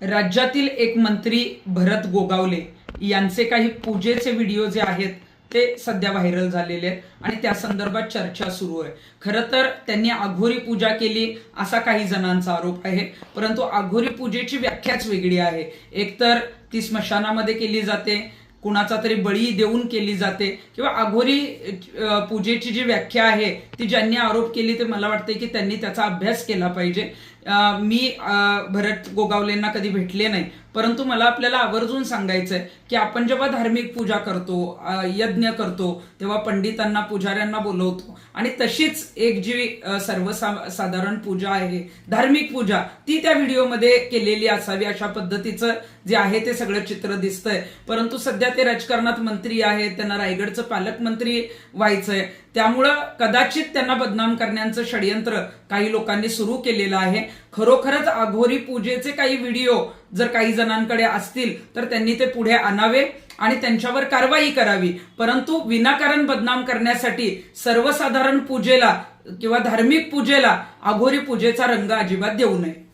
राज्यातील एक मंत्री भरत गोगावले यांचे काही पूजेचे व्हिडिओ जे आहेत ते सध्या व्हायरल झालेले आहेत आणि त्या संदर्भात चर्चा सुरू आहे. खरं तर त्यांनी आघोरी पूजा केली असा काही जणांचा आरोप आहे परंतु आघोरी पूजेची व्याख्याच वेगळी आहे. एकतर ती स्मशानामध्ये केली जाते कुणाचा तरी बळी देऊन केली जाते किंवा आघोरी पूजेची जी व्याख्या आहे ती ज्यांनी आरोप केली ते मला वाटते की त्यांनी त्याचा अभ्यास केला पाहिजे. मी भरत गोगावलेंना कधी भेटले नाही. परंतु मला आपल्याला आवर्जून सांगायचंय की आपण जेव्हा धार्मिक पूजा करतो यज्ञ करतो तेव्हा पंडितांना पुजाऱ्यांना बोलवतो. आणि तशीच एक जी सर्वसा सर्वसाधारण पूजा आहे धार्मिक पूजा ती त्या व्हिडिओमध्ये केलेली असावी अशा पद्धतीचं जे आहे ते सगळं चित्र दिसतंय. परंतु सध्या ते राजकारणात मंत्री आहेत त्यांना रायगडचं पालकमंत्री व्हायचंय. त्यामुळं कदाचित त्यांना बदनाम करण्याचं षडयंत्र काही लोकांनी सुरू केलेलं आहे. खरोखरच आघोरी पूजेचे काही व्हिडिओ जर काही जणांकडे असतील तर त्यांनी ते पुढे आणावे आणि त्यांच्यावर कारवाई करावी. परंतु विनाकारण बदनाम करण्यासाठी सर्वसाधारण पूजेला किंवा धार्मिक पूजेला अघोरी पूजेचा रंग अजिबात देऊ नये.